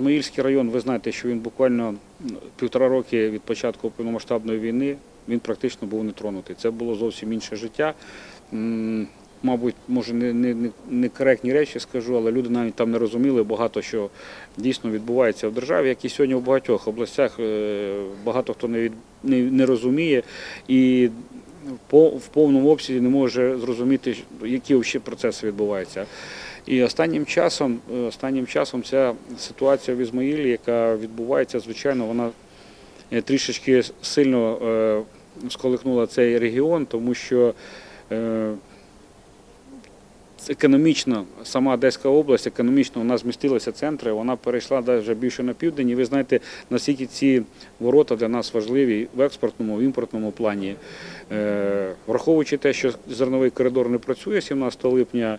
Ізмаїльський район, ви знаєте, що він буквально півтора роки від початку повномасштабної війни він практично був не тронутий. Це було зовсім інше життя. Мабуть, може не, не, не, не коректні речі скажу, але люди навіть там не розуміли багато що дійсно відбувається в державі, як і сьогодні в багатьох областях е, багато хто не, від, не, не розуміє і по, в повному обсязі не може зрозуміти, які взагалі процеси відбуваються. І останнім часом, е, останнім часом ця ситуація в Ізмаїлі, яка відбувається, звичайно, вона е, трішечки сильно е, сколихнула цей регіон, тому що економічно сама Одеська область, економічно вона змістилася центри, вона перейшла навіть більше на південь. І ви знаєте, наскільки ці ворота для нас важливі в експортному, в імпортному плані. Враховуючи те, що зерновий коридор не працює 17 липня.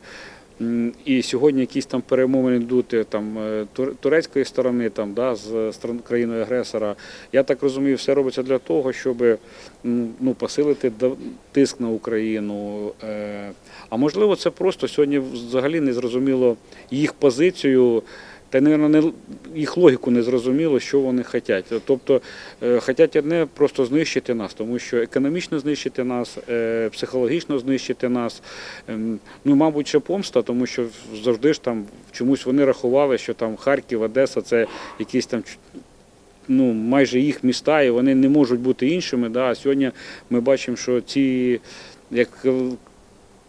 І сьогодні якісь там перемовини йдуть е, там е, турецької сторони, там да з стран- країною агресора. Я так розумію, все робиться для того, щоб ну посилити тиск на Україну. Е, А можливо, це просто сьогодні взагалі не зрозуміло їх позицію. Та, мабуть, їх логіку не зрозуміло, що вони хочуть. Тобто е, хочуть одне просто знищити нас, тому що економічно знищити нас, е, психологічно знищити нас. Ем, Ну, мабуть, ще помста, тому що завжди ж там чомусь вони рахували, що там Харків, Одеса це якісь там ну, майже їх міста, і вони не можуть бути іншими. Да? А сьогодні ми бачимо, що ці, як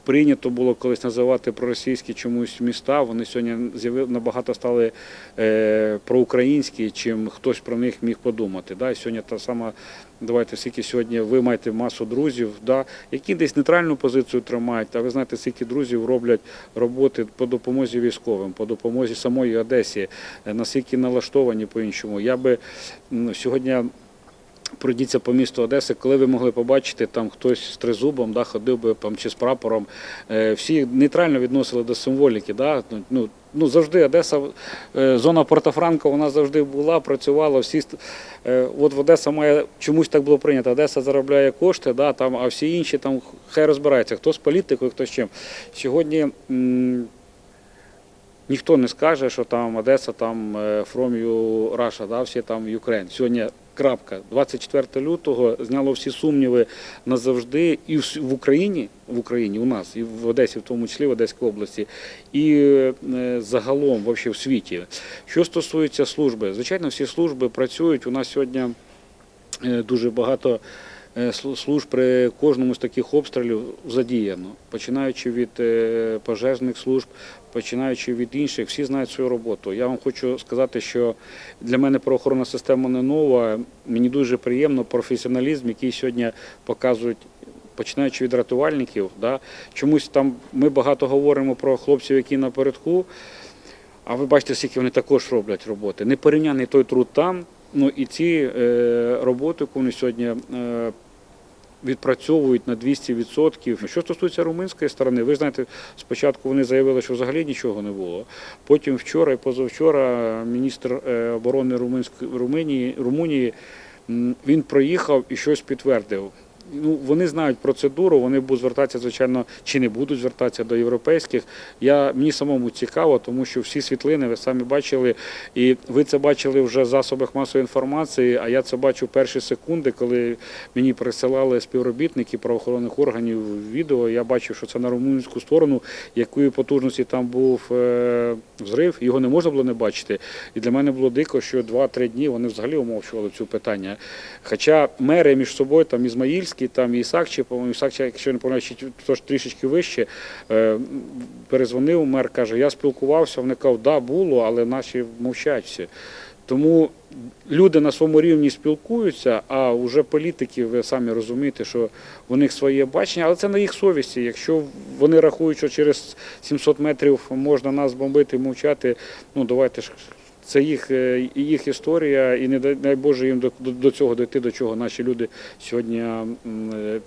прийнято було колись називати проросійські чомусь міста, вони сьогодні набагато стали е, проукраїнські, чим хтось про них міг подумати. Сьогодні та сама, давайте скільки сьогодні ви маєте масу друзів, які десь нейтральну позицію тримають, а ви знаєте, скільки друзів роблять роботи по допомозі військовим, по допомозі самої Одесі, е, наскільки налаштовані по-іншому. Я би сьогодні пройдіться по місту Одеси, коли ви могли побачити, там хтось з тризубом да, ходив би там, чи з прапором. Е, Всі нейтрально відносили до символіки. Да? Ну, Ну, ну, завжди Одеса, е, зона Портофранко, вона завжди була, працювала. Всі, е, от в Одеса має чомусь так було прийнято. Одеса заробляє кошти, да, там, а всі інші там хай розбираються, хто з політикою, хто з чим. Сьогодні. Ніхто не скаже, що там Одеса, там from you Russia, да, всі там Ukraine. Сьогодні крапка. 24 лютого зняло всі сумніви назавжди і в, Україні, в Україні, у нас, і в Одесі, в тому числі в Одеській області, і е, загалом в світі. Що стосується служби, звичайно, всі служби працюють. У нас сьогодні е, дуже багато служб при кожному з таких обстрілів задіяно, починаючи від е, пожежних служб, починаючи від інших, всі знають свою роботу. Я вам хочу сказати, що для мене правоохоронна система не нова. Мені дуже приємно професіоналізм, який сьогодні показують. Починаючи від рятувальників, да, чомусь там ми багато говоримо про хлопців, які напередку, а ви бачите, скільки вони також роблять роботи. Непорівняний той труд там, ну і ці е, роботи, які вони сьогодні е, відпрацьовують на 200%. Що стосується румунської сторони, ви знаєте, спочатку вони заявили, що взагалі нічого не було. Потім вчора і позавчора міністр е, оборони Румунії, Румунії він проїхав і щось підтвердив. Ну, вони знають процедуру, вони будуть звертатися, звичайно, чи не будуть звертатися до європейських. Я, мені самому цікаво, тому що всі світлини ви самі бачили, і ви це бачили вже в засобах масової інформації, а я це бачу перші секунди, коли мені присилали співробітники правоохоронних органів відео. Я бачив, що це на румунську сторону, якої потужності там був е, взрив, його не можна було не бачити. І для мене було дико, що 2-3 дні вони взагалі умовчували цю питання. Хоча мери між собою, там Ізмаїльський, там Ісакчі, по-моєму, Ісакчі, якщо не помиляю, тож трішечки вище, е, перезвонив мер, каже, я спілкувався, вони кажуть, да, було, але наші мовчать всі. Тому люди на своєму рівні спілкуються, а вже політики, ви самі розумієте, що у них своє бачення, але це на їх совісті. Якщо вони рахують, що через 700 метрів можна нас бомбити, мовчати, ну давайте ж. Це їх, е, їх історія, і не дай Боже їм до, до, до цього дойти, до чого наші люди сьогодні е,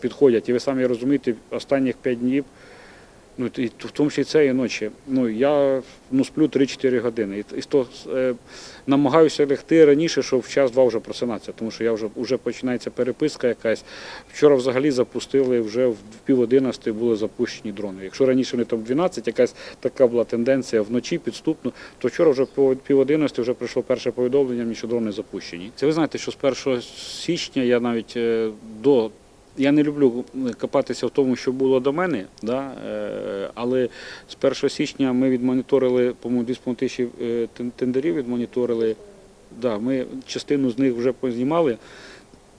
підходять. І ви самі розумієте, останніх п'ять днів Ну, і в тому числі цієї ночі. Ну, я ну, сплю 3-4 години. І, і то, е, намагаюся лягти раніше, щоб в час два вже просинатися, тому що я вже, вже починається переписка якась. Вчора взагалі запустили, вже в пів одинадцяти були запущені дрони. Якщо раніше вони там в 12, якась така була тенденція вночі підступно, то вчора вже по пів одинадцяти вже прийшло перше повідомлення, що дрони запущені. Це ви знаєте, що з 1 січня я навіть е, до я не люблю копатися в тому, що було до мене, да? е, але з 1 січня ми відмоніторили, по-моєму, 2,5 тисячі е, тендерів відмоніторили. Да, ми частину з них вже познімали.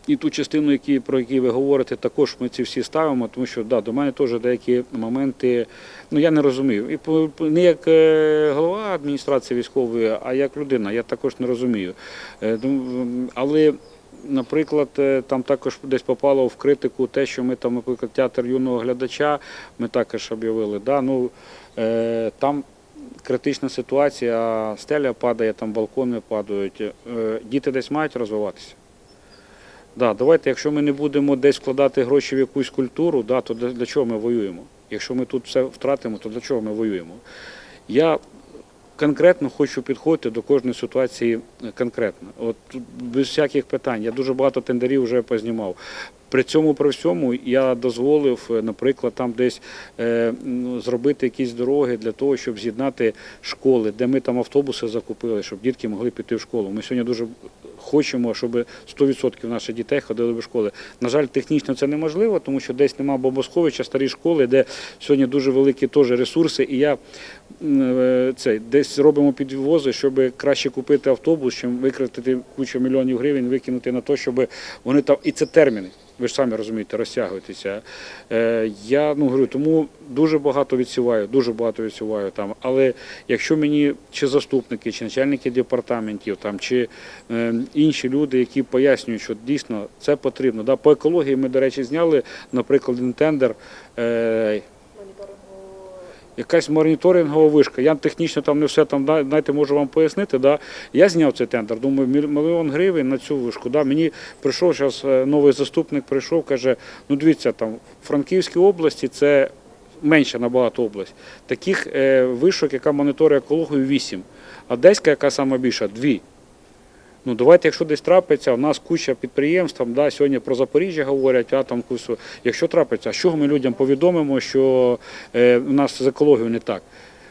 І ту частину, які, про які ви говорите, також ми ці всі ставимо, тому що да, до мене теж деякі моменти, ну я не розумію. І не як е, голова адміністрації військової, а як людина, я також не розумію. Е, Але Наприклад, е, там також десь попало в критику те, що ми там, наприклад, театр юного глядача, ми також об'явили. Да? Ну, е, там критична ситуація, стеля падає, там балкони падають. Е, діти десь мають розвиватися. Да, давайте, якщо ми не будемо десь вкладати гроші в якусь культуру, да, то для, чого ми воюємо? Якщо ми тут все втратимо, то для чого ми воюємо? Я конкретно хочу підходити до кожної ситуації конкретно. От без всяких питань. Я дуже багато тендерів вже познімав. При цьому при всьому я дозволив, е, наприклад, там десь е, зробити якісь дороги для того, щоб з'єднати школи, де ми там автобуси закупили, щоб дітки могли піти в школу. Ми сьогодні дуже хочемо, щоб 100% наших дітей ходили до школи. На жаль, технічно це неможливо, тому що десь немає бомбосховища, старі школи, де сьогодні дуже великі теж ресурси. І я е, це десь робимо підвози, щоб краще купити автобус, чим викратити кучу мільйонів гривень, викинути на те, щоб вони там. І це терміни. Ви ж самі розумієте, розтягуватися. Е, я ну говорю, тому дуже багато відсіваю, дуже багато відсіваю там. Але якщо мені чи заступники, чи начальники департаментів, там чи е, інші люди, які пояснюють, що дійсно це потрібно. Да, по екології ми, до речі, зняли, наприклад, тендер. Е, Якась моніторингова вишка. Я технічно там не все там знаєте, можу вам пояснити. Да. Я зняв цей тендер, думаю, мільйон гривень на цю вишку. Да. Мені прийшов зараз новий заступник, прийшов, каже: ну дивіться, там в Франківській області це менша набагато область. Таких е, вишок, яка моніторить екологію, вісім. А Одеська, яка сама більша, дві. Ну, давайте, якщо десь трапиться, у нас куча підприємств, там, да, сьогодні про Запоріжжя говорять, а там кусу. Якщо трапиться, а що ми людям повідомимо, що е, у нас з екологією не так?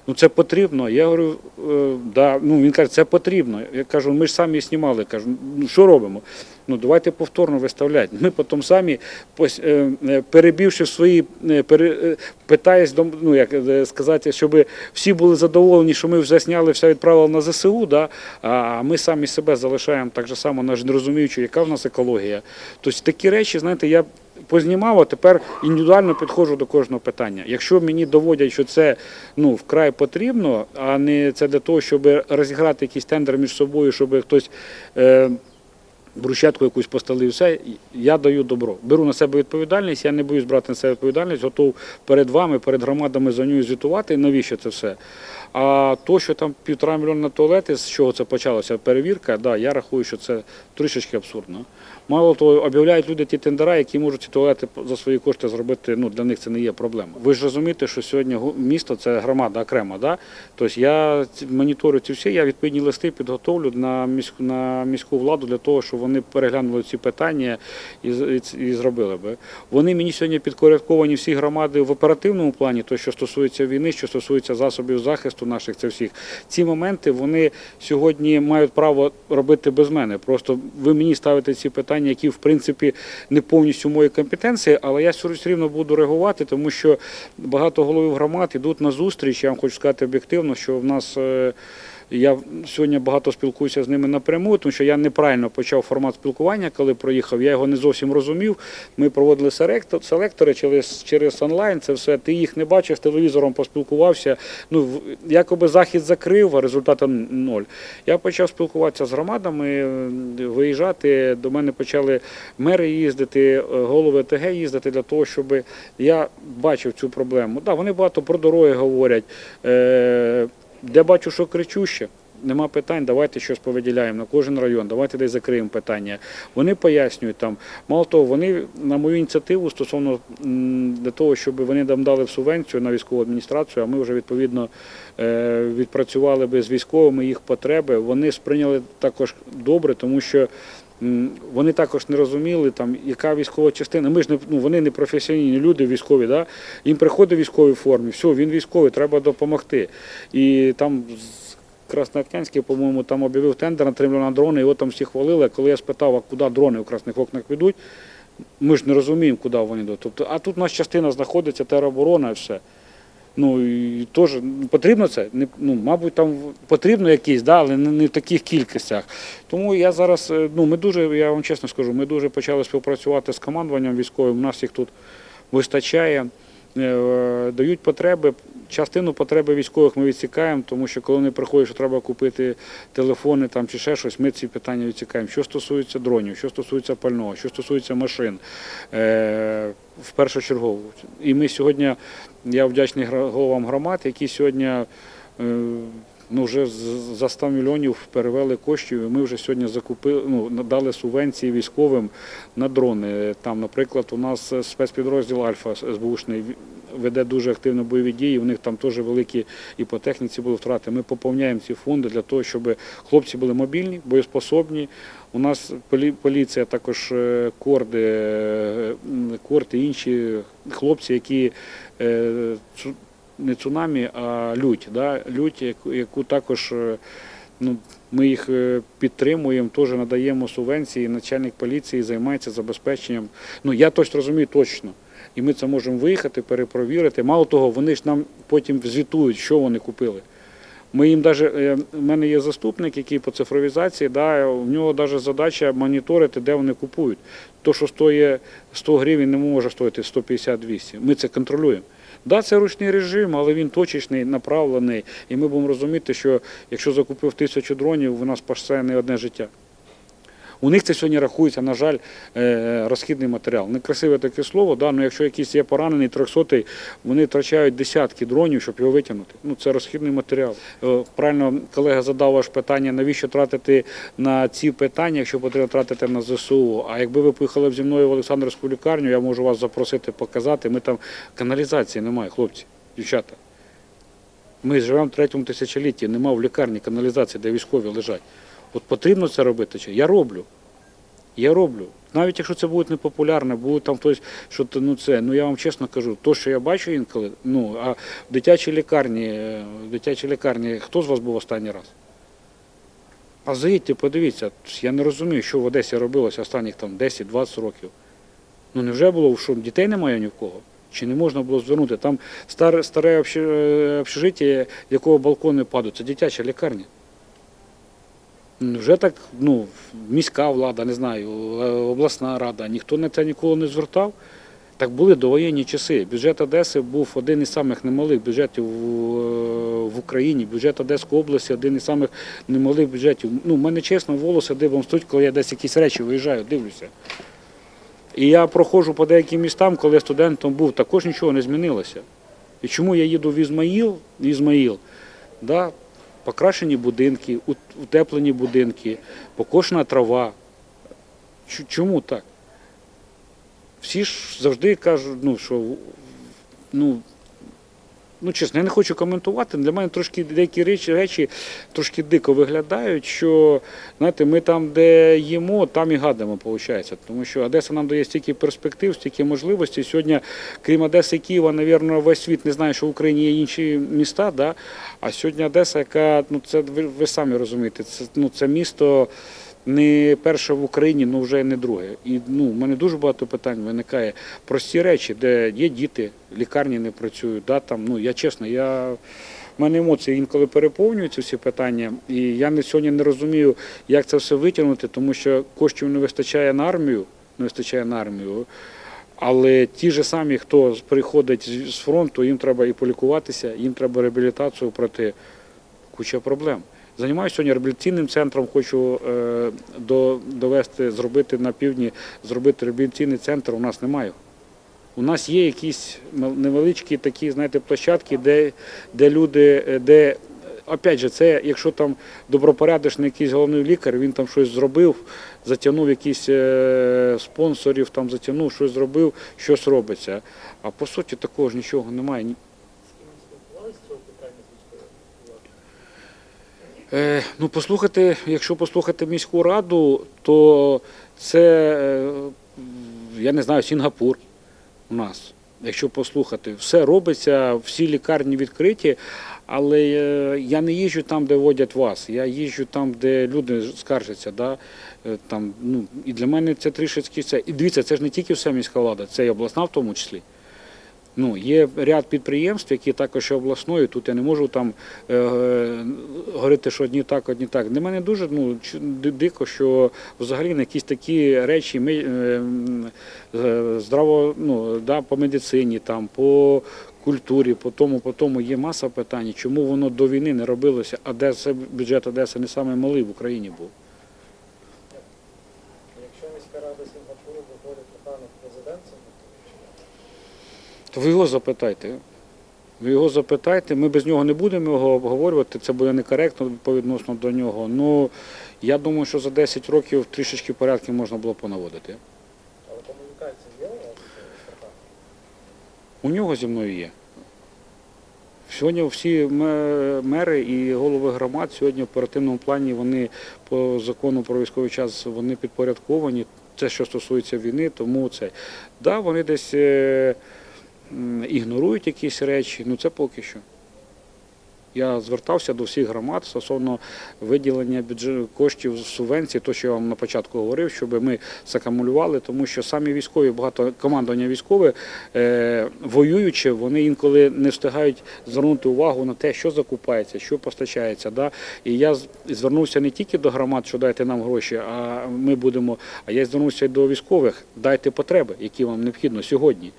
Ну це потрібно. Я говорю, е, да, ну він каже, це потрібно. Я кажу, ми ж самі знімали. Кажу, ну що робимо? Ну давайте повторно виставляти. Ми потім самі, е, е, перебивши свої питаюсь, ну як сказати, щоб всі були задоволені, що ми вже зняли все відправили на ЗСУ, да, а ми самі себе залишаємо так же само, навіть не розуміючи, яка в нас екологія. Тобто такі речі, знаєте, я познімав, а тепер індивідуально підходжу до кожного питання. Якщо мені доводять, що це ну, вкрай потрібно, а не це для того, щоб розіграти якийсь тендер між собою, щоб хтось. Е, брусчатку якусь поставили, все, я даю добро. Беру на себе відповідальність, я не боюсь брати на себе відповідальність, готов перед вами, перед громадами за нього звітувати, навіщо це все. А то, що там півтора мільйона туалети, з чого це почалося, перевірка, да, я рахую, що це трішечки абсурдно. Мало того, об'являють люди ті тендера, які можуть ці туалети за свої кошти зробити, ну, для них це не є проблема. Ви ж розумієте, що сьогодні місто це громада окрема. Да? Тобто я моніторю ці всі, я відповідні листи підготовлю на міську, на міську владу для того, щоб вони переглянули ці питання і, і, і зробили би. Вони мені сьогодні підкорядковані всі громади в оперативному плані, то що стосується війни, що стосується засобів захисту наших, це всіх. Ці моменти вони сьогодні мають право робити без мене. Просто ви мені ставите ці питання, які в принципі не повністю мої компетенції, але я все рівно буду реагувати, тому що багато голів громад ідуть на зустріч. Я вам хочу сказати об'єктивно, що в нас. Е, я сьогодні багато спілкуюся з ними напряму, тому що я неправильно почав формат спілкування, коли проїхав. Я його не зовсім розумів. Ми проводили селектори через, через онлайн. Це все. Ти їх не бачив, з телевізором поспілкувався. Ну якоби захід закрив, а результату ноль. Я почав спілкуватися з громадами, е, виїжджати. До мене почали мери їздити, е, голови ТГ їздити для того, щоб я бачив цю проблему. Да, вони багато про дороги говорять. Де бачу, що кричуще, нема питань, давайте щось повиділяємо на кожен район, давайте десь закриємо питання. Вони пояснюють там. Мало того, вони на мою ініціативу стосовно для того, щоб вони нам дали субвенцію на військову адміністрацію, а ми вже відповідно е, відпрацювали би з військовими їх потреби. Вони сприйняли також добре, тому що. Вони також не розуміли, там, яка військова частина. Ми ж не ну, вони не професійні люди військові. Да? Їм приходить в військовій формі, все, він військовий, треба допомогти. І там з Красноарканський, по-моєму, там об'явив тендер на 3 мільйона дрони, його там всі хвалили. Коли я спитав, а куди дрони у красних окнах підуть, ми ж не розуміємо, куди вони йдуть. Тобто, а тут у нас частина знаходиться, тероборона і все. Ну і теж потрібно це. Не, ну, мабуть, там потрібно якісь, да, але не, в таких кількостях. Тому я зараз, е, ну ми дуже, я вам чесно скажу, ми дуже почали співпрацювати з командуванням військовим. У нас їх тут вистачає. Е, Дають потреби. Частину потреби військових ми відсікаємо, тому що коли вони приходять, що треба купити телефони там чи ще щось, ми ці питання відсікаємо. Що стосується дронів, що стосується пального, що стосується машин, е, в першу чергу. І ми сьогодні, я вдячний головам громад, які сьогодні е, ну, вже за 100 мільйонів перевели коштів, і ми вже сьогодні закупили, ну, надали субвенції військовим на дрони. Там, наприклад, у нас спецпідрозділ Альфа СБУшний веде дуже активно бойові дії. У них там теж великі і по техніці були втрати. Ми поповняємо ці фонди для того, щоб хлопці були мобільні, боєспособні. У нас полі- поліція також е, корди, е, і інші хлопці, які не цунамі, а лють. Да? Лють, яку, яку також е, ну, ми їх е, підтримуємо, теж надаємо субвенції. Начальник поліції займається забезпеченням. Ну я точно розумію точно. І ми це можемо виїхати, перепровірити. Мало того, вони ж нам потім звітують, що вони купили. Ми їм даже, е, в мене є заступник, який по цифровізації, да, в нього навіть задача моніторити, де вони купують. То, що стоїть 100 гривень, не може стоїти 150-200. Ми це контролюємо. Да, це ручний режим, але він точечний, направлений. І ми будемо розуміти, що якщо закупив тисячу дронів, у нас пасе не одне життя. У них це сьогодні рахується, на жаль, е, розхідний матеріал. Некрасиве таке слово, да, але якщо якийсь є поранений трьохсотий, вони втрачають десятки дронів, щоб його витягнути. Ну, це розхідний матеріал. Е, Правильно колега задав ваше питання, навіщо тратити на ці питання, якщо потрібно тратити на ЗСУ. А якби ви поїхали зі мною в Олександрівську лікарню, я можу вас запросити показати. Ми там каналізації немає, хлопці, дівчата. Ми живемо в третьому тисячолітті, немає в лікарні каналізації, де військові лежать. От потрібно це робити чи? Я роблю. Я роблю. Навіть якщо це буде непопулярне, буде там хтось, що ну це, ну я вам чесно кажу, то, що я бачу інколи, ну, а в дитячій лікарні, е, в дитячій лікарні, хто з вас був останній раз? А заїдьте, подивіться, я не розумію, що в Одесі робилося останніх там 10-20 років. Ну невже було, що дітей немає ні в кого? Чи не можна було звернути? Там старе, старе общ- е, общежиття, якого балкони падають, це дитяча лікарня. Вже так, ну, міська влада, не знаю, е, обласна рада, ніхто на це ніколи не звертав. Так були довоєнні часи. Бюджет Одеси був один із самих немалих бюджетів в, е, Україні. Бюджет Одеської області один із самих немалих бюджетів. Ну, в мене чесно, волосся дибом стоять, коли я десь якісь речі виїжджаю, дивлюся. І я проходжу по деяким містам, коли студентом був, також нічого не змінилося. І чому я їду в Ізмаїл, в Ізмаїл, да, покрашені будинки, утеплені будинки, покошена трава. Чому так? Всі ж завжди кажуть, ну, що ну, ну, чесно, я не хочу коментувати. Для мене трошки деякі речі, речі трошки дико виглядають, що знаєте, ми там, де їмо, там і гадимо, виходить. Тому що Одеса нам дає стільки перспектив, стільки можливостей. Сьогодні, крім Одеси і Києва, навірно, весь світ не знає, що в Україні є інші міста. Да? А сьогодні Одеса, яка, ну це ви, ви самі розумієте, це, ну, це місто. Не перше в Україні, ну вже не друге. І ну, в мене дуже багато питань виникає. Прості речі, де є діти, лікарні не працюють. Да, там, ну, я чесно, я, в мене емоції інколи переповнюються всі питання. І я не, сьогодні не розумію, як це все витягнути, тому що коштів не вистачає на армію, не вистачає на армію. Але ті ж самі, хто приходить з фронту, їм треба і полікуватися, їм треба реабілітацію пройти. Куча проблем. Займаюся сьогодні реабілітаційним центром, хочу е, довести, зробити на півдні, зробити реабілітаційний центр, у нас немає. У нас є якісь невеличкі такі, знаєте, площадки, де, де люди, е, де опять же, це якщо там добропорядочний якийсь головний лікар, він там щось зробив, затягнув якісь е, спонсорів, там затягнув, щось зробив, щось робиться. А по суті такого ж нічого немає. Ні- Е, ну, послухати, якщо послухати міську раду, то це, е, я не знаю, Сінгапур у нас. Якщо послухати, все робиться, всі лікарні відкриті, але е, я не їжджу там, де водять вас. Я їжджу там, де люди скаржаться. Да? Е, Там, ну, і для мене це трішечки це. І дивіться, це ж не тільки вся міська влада, це і обласна в тому числі. Ну, є ряд підприємств, які також обласною. Тут я не можу там е, говорити, що одні так, одні так. Для мене дуже ну, дико, що взагалі на якісь такі речі ми, е, е, здраво, ну, да, по медицині, там, по культурі, по тому, по тому є маса питань, чому воно до війни не робилося, а де бюджет Одеси не самий малий в Україні був. Якщо міська рада Сінгапуру виходить напевно президентом, То ви його запитайте. Ви його запитайте, ми без нього не будемо його обговорювати, це буде некоректно по відносно до нього. Ну, я думаю, що за 10 років трішечки порядки можна було понаводити. але комунікація є у вас? У нього зі мною є. Сьогодні всі мери і голови громад сьогодні в оперативному плані вони по закону про військовий час вони підпорядковані. Це що стосується війни, тому це. Да, вони десь е, ігнорують якісь речі, ну це поки що. Я звертався до всіх громад стосовно виділення коштів субвенції, то що я вам на початку говорив, щоб ми закамулювали, тому що самі військові, багато командування військове, е, воюючи, вони інколи не встигають звернути увагу на те, що закупається, що постачається. Да? І я звернувся не тільки до громад, що дайте нам гроші, а ми будемо. А я звернувся до військових, дайте потреби, які вам необхідно сьогодні.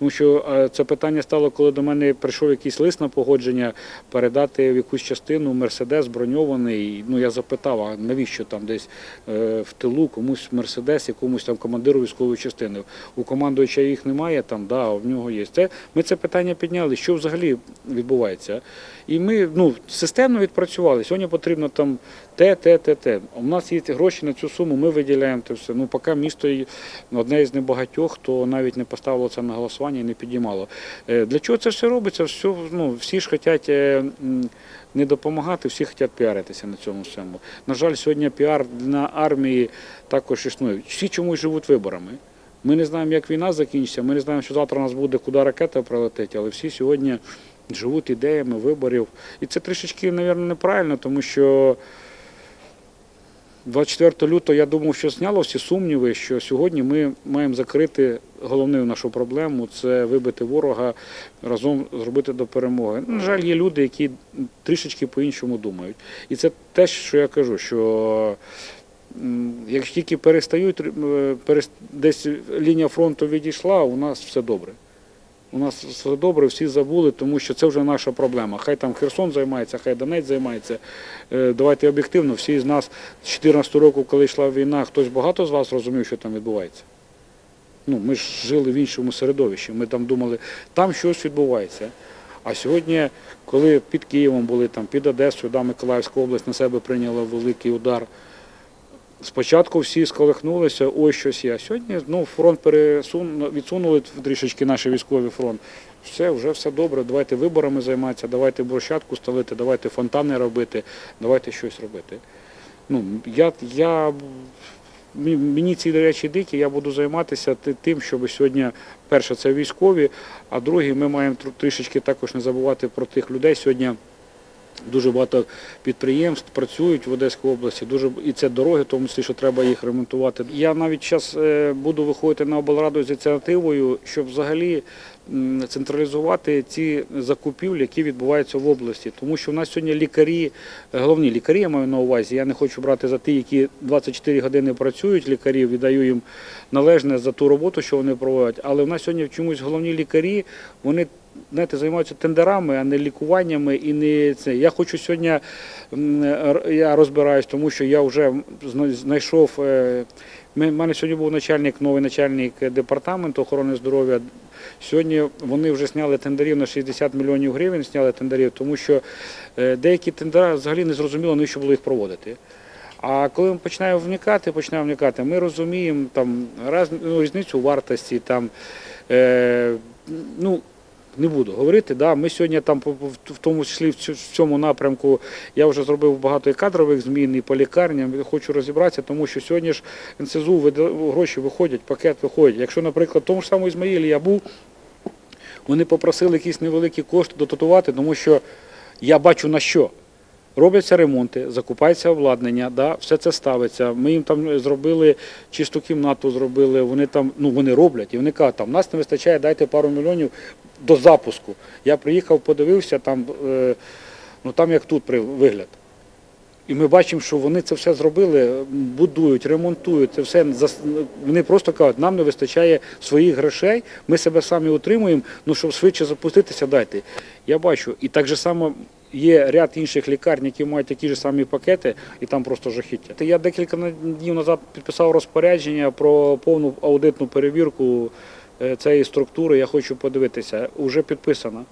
Тому що е, це питання стало, коли до мене прийшов якийсь лист на погодження передати в якусь частину мерседес броньований. Ну я запитав, а навіщо там десь е, в тилу комусь мерседес, якомусь там командиру військової частини. У командуюча їх немає, там да, в нього є. Це ми це питання підняли. Що взагалі відбувається? І ми ну системно відпрацювали. Сьогодні потрібно там те, те, те, те. У нас є гроші на цю суму, ми виділяємо це все. Ну, поки місто одне із небагатьох, хто навіть не поставило це на голосування і не підіймало. Е, Для чого це все робиться? Все, ну, всі ж хочуть е, не допомагати, всі хочуть піаритися на цьому всьому. На жаль, сьогодні піар на армії також існує. Всі чомусь живуть виборами. Ми не знаємо, як війна закінчиться, ми не знаємо, що завтра у нас буде, куди ракета прилетить, але всі сьогодні живуть ідеями виборів. І це трішечки, мабуть, неправильно, тому що 24 лютого я думав, що зняло всі сумніви, що сьогодні ми маємо закрити головну нашу проблему це вибити ворога разом зробити до перемоги. На жаль, є люди, які трішечки по-іншому думають. І це те, що я кажу, що як тільки перестають е, десь лінія фронту відійшла, у нас все добре. У нас все добре, всі забули, тому що це вже наша проблема. Хай там Херсон займається, хай Донець займається. Е, Давайте об'єктивно, всі з нас з 2014 року, коли йшла війна, хтось багато з вас розумів, що там відбувається. Ну, ми ж жили в іншому середовищі. Ми там думали, там щось відбувається. А сьогодні, коли під Києвом були, там, під Одесою, да, Миколаївська область на себе прийняла великий удар. Спочатку всі сколихнулися, ось щось є. Сьогодні ну, фронт пересун... відсунули трішечки наш військовий фронт. Все, вже все добре, давайте виборами займатися, давайте брусчатку стелити, давайте фонтани робити, давайте щось робити. Ну, я, я, мені ці речі дикі, я буду займатися тим, щоб сьогодні, перше, це військові, а друге, ми маємо трішечки також не забувати про тих людей. Сьогодні Дуже багато підприємств працюють в Одеській області, дуже і це дороги, тому що треба їх ремонтувати. Я навіть зараз буду виходити на облраду з ініціативою, щоб взагалі централізувати ці закупівлі, які відбуваються в області. Тому що в нас сьогодні лікарі, е, головні лікарі я маю на увазі. Я не хочу брати за ті, які 24 години працюють лікарів, віддаю їм належне за ту роботу, що вони проводять. Але в нас сьогодні чомусь головні лікарі, вони знаєте, займаються тендерами, а не лікуваннями і не це. Я хочу сьогодні, я розбираюсь, тому що я вже знайшов. е, У мене сьогодні був начальник, новий начальник департаменту охорони здоров'я. Сьогодні вони вже зняли тендерів на 60 мільйонів гривень, зняли тендерів, тому що е, деякі тендери взагалі не зрозуміло, навіщо було їх проводити. А коли ми починаємо вникати, починаємо вникати, ми розуміємо там раз, ну, різницю вартості, там, е, ну, не буду говорити. Да, ми сьогодні там в тому числі в цьому напрямку я вже зробив багато і кадрових змін, і по лікарням. Хочу розібратися, тому що сьогодні ж НСЗУ гроші виходять, пакет виходить. Якщо, наприклад, в тому ж самому Ізмаїлі я був, вони попросили якісь невеликі кошти дотатувати, тому що я бачу на що. Робляться ремонти, закупається обладнання, да, все це ставиться. Ми їм там зробили чисту кімнату, зробили. Вони там, ну вони роблять, і вони кажуть, там нас не вистачає, дайте пару мільйонів до запуску. Я приїхав, подивився там, е, ну там як тут вигляд. І ми бачимо, що вони це все зробили, будують, ремонтують, це все вони просто кажуть, нам не вистачає своїх грошей, ми себе самі утримуємо, ну щоб швидше запуститися, дайте. Я бачу, і так же само є ряд інших лікарень, які мають такі ж самі пакети, і там просто жахіття. Я декілька днів назад підписав розпорядження про повну аудитну перевірку е, цієї структури. Я хочу подивитися. Уже підписано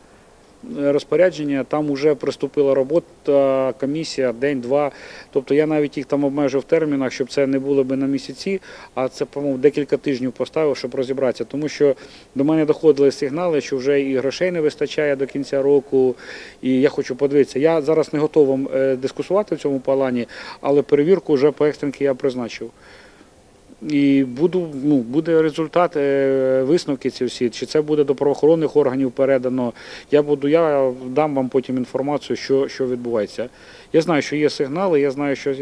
розпорядження, там вже приступила робота, комісія, день-два. Тобто я навіть їх там обмежив в термінах, щоб це не було би на місяці, а це, по-моєму, декілька тижнів поставив, щоб розібратися. Тому що до мене доходили сигнали, що вже і грошей не вистачає до кінця року. І я хочу подивитися. Я зараз не готовий е, дискусувати в цьому плані, але перевірку вже по екстренки я призначив. І буду, ну, буде результат, е, висновки ці всі, чи це буде до правоохоронних органів передано. Я буду, я дам вам потім інформацію, що, що відбувається. Я знаю, що є сигнали, я знаю, що,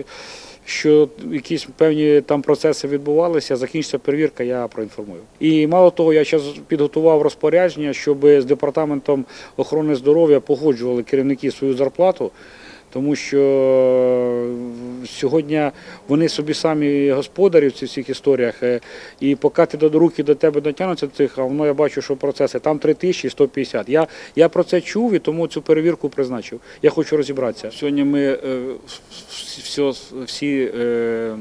що якісь певні там процеси відбувалися, закінчиться перевірка, я проінформую. І мало того, я зараз підготував розпорядження, щоб з департаментом охорони здоров'я погоджували керівники свою зарплату. Тому що е, сьогодні вони собі самі господарі в цих всіх історіях, е, і поки ти до руки до тебе дотягнуться цих, а воно я бачу, що процеси там 3150. Я, я про це чув і тому цю перевірку призначив. Я хочу розібратися. Сьогодні ми е, всі, всі е,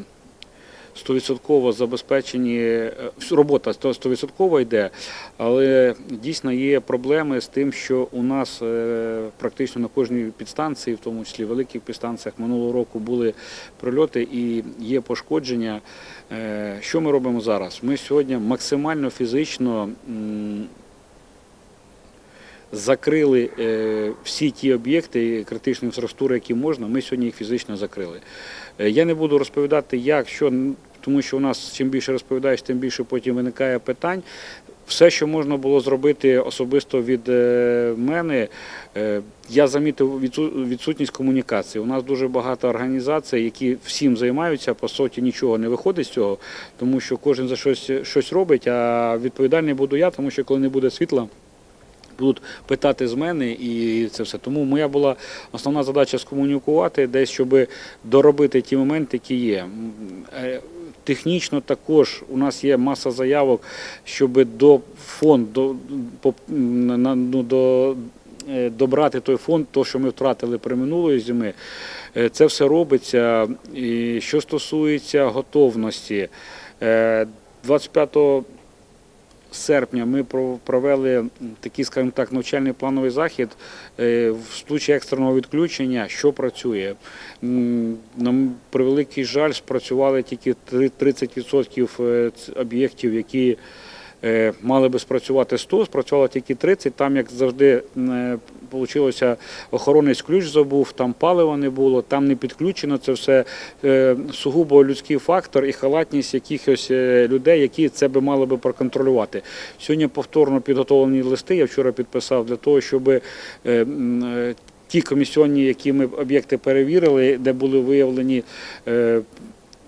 100% забезпечені, е, робота 100% йде, але дійсно є проблеми з тим, що у нас е, практично на кожній підстанції, в тому числі великих підстанціях, минулого року були прильоти і є пошкодження. Е, Що ми робимо зараз? Ми сьогодні максимально фізично закрили е, всі ті об'єкти критичної інфраструктури, які можна. Ми сьогодні їх фізично закрили. Е, Я не буду розповідати, як, що, тому що у нас чим більше розповідаєш, тим більше потім виникає питань. Все, що можна було зробити особисто від е, мене, я замітив відсутність комунікації. У нас дуже багато організацій, які всім займаються, по суті, нічого не виходить з цього, тому що кожен за щось, щось робить, а відповідальний буду я, тому що коли не буде світла, будуть питати з мене і це все. Тому моя була основна задача скомунікувати, десь щоб доробити ті моменти, які є. Е, Технічно також у нас є маса заявок, щоб до фонд до, по- ну, до, е, добрати той фонд, то, що ми втратили при минулої зими. Е, Це все робиться. І що стосується готовності, е, 25 серпня ми про- провели такий, скажімо так, навчальний плановий захід е, в случаї екстреного відключення, що працює. Нам при превеликий жаль, спрацювали тільки три- 30% е, об'єктів, які мали би спрацювати 100, спрацювало тільки 30. Там, як завжди, вийшло, охоронець ключ забув, там палива не було, там не підключено. Це все е, сугубо людський фактор і халатність якихось е, людей, які це би мали би проконтролювати. Сьогодні повторно підготовлені листи. Я вчора підписав для того, щоб е, е, ті комісіонні, які ми об'єкти перевірили, де були виявлені.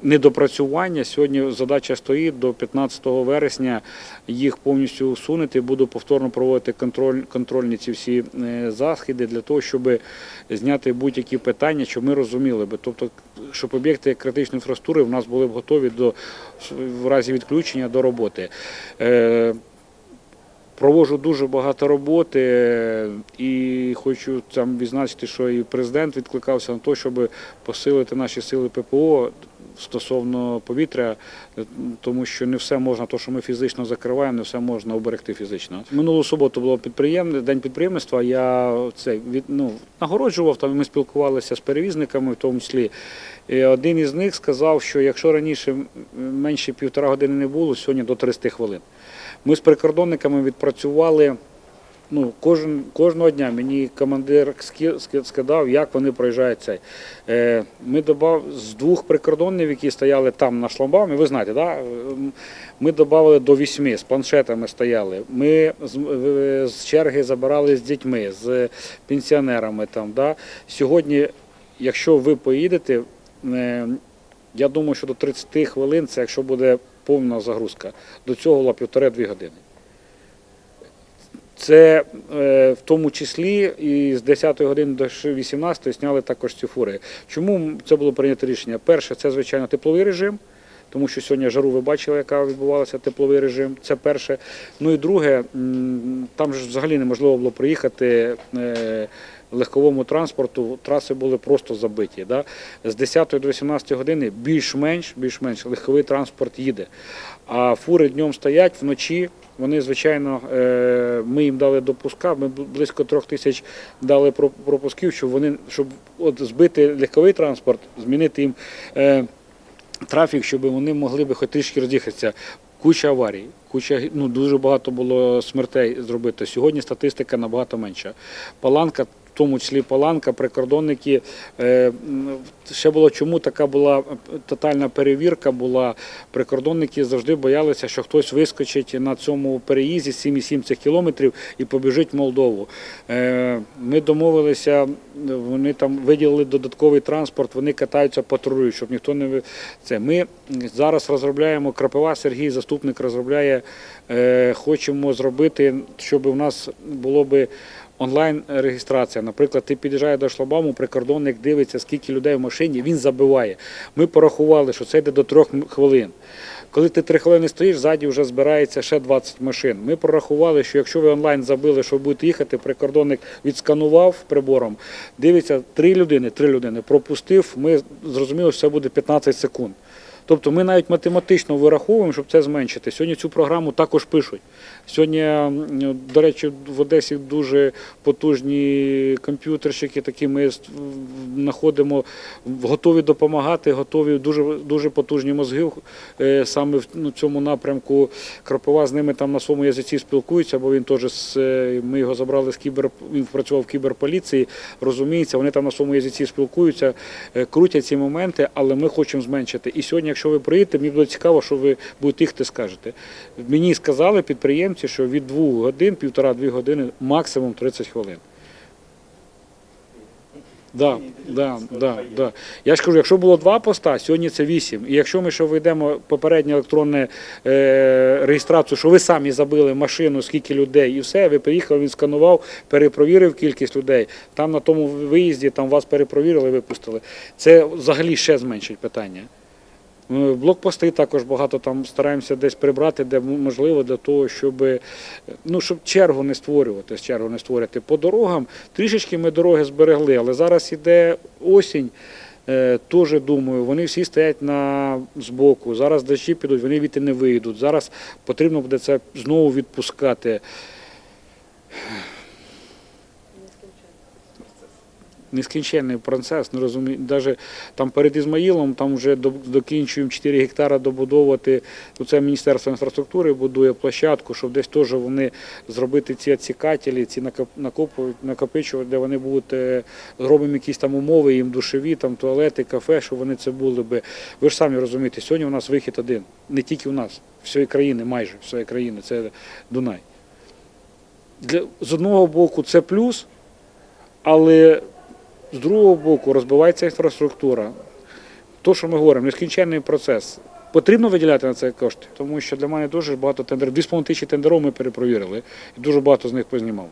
Недопрацювання сьогодні задача стоїть до 15 вересня їх повністю усунути. Буду повторно проводити контроль, контрольні ці всі е, заходи для того, щоб зняти будь-які питання, щоб ми розуміли би. Тобто, щоб об'єкти критичної інфраструктури в нас були б готові до в разі відключення до роботи. Е, Провожу дуже багато роботи е, і хочу там відзначити, що і президент відкликався на те, щоб посилити наші сили ППО стосовно повітря, е, тому що не все можна, то що ми фізично закриваємо, не все можна оберегти фізично. Минулу суботу було підприємне день підприємництва. Я це від ну нагороджував там. Ми спілкувалися з перевізниками, в тому числі. І один із них сказав, що якщо раніше менше півтора години не було, сьогодні до 30 хвилин. Ми з прикордонниками відпрацювали. Ну, кожен, кожного дня мені командир ски- ски- скидав, як вони проїжджають цей. Е, ми добав, з двох прикордонників, які стояли там на шламбамі, ви знаєте, да? Ми додали до вісьми, з планшетами стояли. Ми з, з черги забирали з дітьми, з пенсіонерами. Там, да? Сьогодні, якщо ви поїдете, е, я думаю, що до 30 хвилин це якщо буде повна загрузка. До цього була півтори-дві години. Це е, в тому числі і з 10 години до 18 зняли також ці фури. Чому це було прийнято рішення? Перше, це звичайно тепловий режим, тому що сьогодні жару ви бачили, яка відбувалася тепловий режим. Це перше. Ну і друге, там ж взагалі неможливо було проїхати. е, Легковому транспорту траси були просто забиті. Да? З 10 до 18 години більш-менш, більш-менш легковий транспорт їде. А фури днем стоять вночі. Вони, звичайно, е, ми їм дали допуска. Ми близько трьох тисяч дали про- пропусків, щоб вони щоб от збити легковий транспорт, змінити їм е, трафік, щоб вони могли би хоч трішки роз'їхатися. Куча аварій, куча ну дуже багато було смертей зробити. Сьогодні статистика набагато менша. Паланка, тому числі паланка, прикордонники. Е, ще було чому така була е, тотальна перевірка. Була прикордонники завжди боялися, що хтось вискочить на цьому переїзді 7,7 цих кілометрів і побіжить в Молдову. Е, ми домовилися, вони там виділили додатковий транспорт, вони катаються патрулюють, щоб ніхто не це. Ми зараз розробляємо Крапива Сергій, заступник розробляє. Хочемо зробити, щоб у нас було би. Онлайн-реєстрація. Наприклад, ти під'їжджаєш до шлагбауму, прикордонник дивиться, скільки людей в машині, він забиває. Ми порахували, що це йде до трьох хвилин. Коли ти три хвилини стоїш, ззаді вже збирається ще 20 машин. Ми прорахували, що якщо ви онлайн забили, що ви будете їхати, прикордонник відсканував прибором, дивиться три людини, три людини пропустив. Ми зрозуміли, що це буде 15 секунд. Тобто ми навіть математично вираховуємо, щоб це зменшити. Сьогодні цю програму також пишуть. Сьогодні, до речі, в Одесі дуже потужні комп'ютерщики, такі ми знаходимо, готові допомагати, готові дуже, дуже потужні мозги е, саме в ну, цьому напрямку. Кропива з ними там на своєму язиці спілкуються, бо він теж з, е, ми його забрали з кібер, він працював в кіберполіції, розуміється, вони там на своєму язиці спілкуються, е, крутять ці моменти, але ми хочемо зменшити. І сьогодні, якщо ви приїдете, мені буде цікаво, що ви будете їхати, скажете. Мені сказали підприємці, що від двох годин, півтора-дві години, максимум 30 хвилин. Да, да, да, да. Я ж кажу, якщо було два поста, сьогодні це вісім. І якщо ми ще введемо попередню електронну е, реєстрацію, що ви самі забили машину, скільки людей, і все, ви приїхали, він сканував, перепровірив кількість людей. Там на тому виїзді там вас перепровірили, випустили. Це взагалі ще зменшить питання. Е, Блокпости також багато там стараємося десь прибрати, де можливо, для того, щоб, е, ну, щоб чергу не створювати, чергу не створювати. По дорогам трішечки ми дороги зберегли, але зараз іде осінь. Е, Теж думаю, вони всі стоять на збоку. Зараз дощі підуть, вони віти не вийдуть. Зараз потрібно буде це знову відпускати. Нескінченний процес, не розумію. Навіть там перед Ізмаїлом там вже докінчуємо 4 гектара добудовувати. Ну, Це Міністерство інфраструктури будує площадку, щоб десь теж вони зробити ці відсікателі, ці накопичувати, де вони будуть, е, зробимо якісь там умови, їм душові, там туалети, кафе, щоб вони це були би. Ви ж самі розумієте, сьогодні у нас вихід один. Не тільки у нас, всієї країни, майже всієї країни, це Дунай. Для, з одного боку це плюс, але з другого боку розбивається інфраструктура. То, що ми говоримо, нескінченний процес. Потрібно виділяти на це кошти, тому що для мене дуже багато тендерів. 2,5 тисячі тендерів ми перепровірили, і дуже багато з них познімали.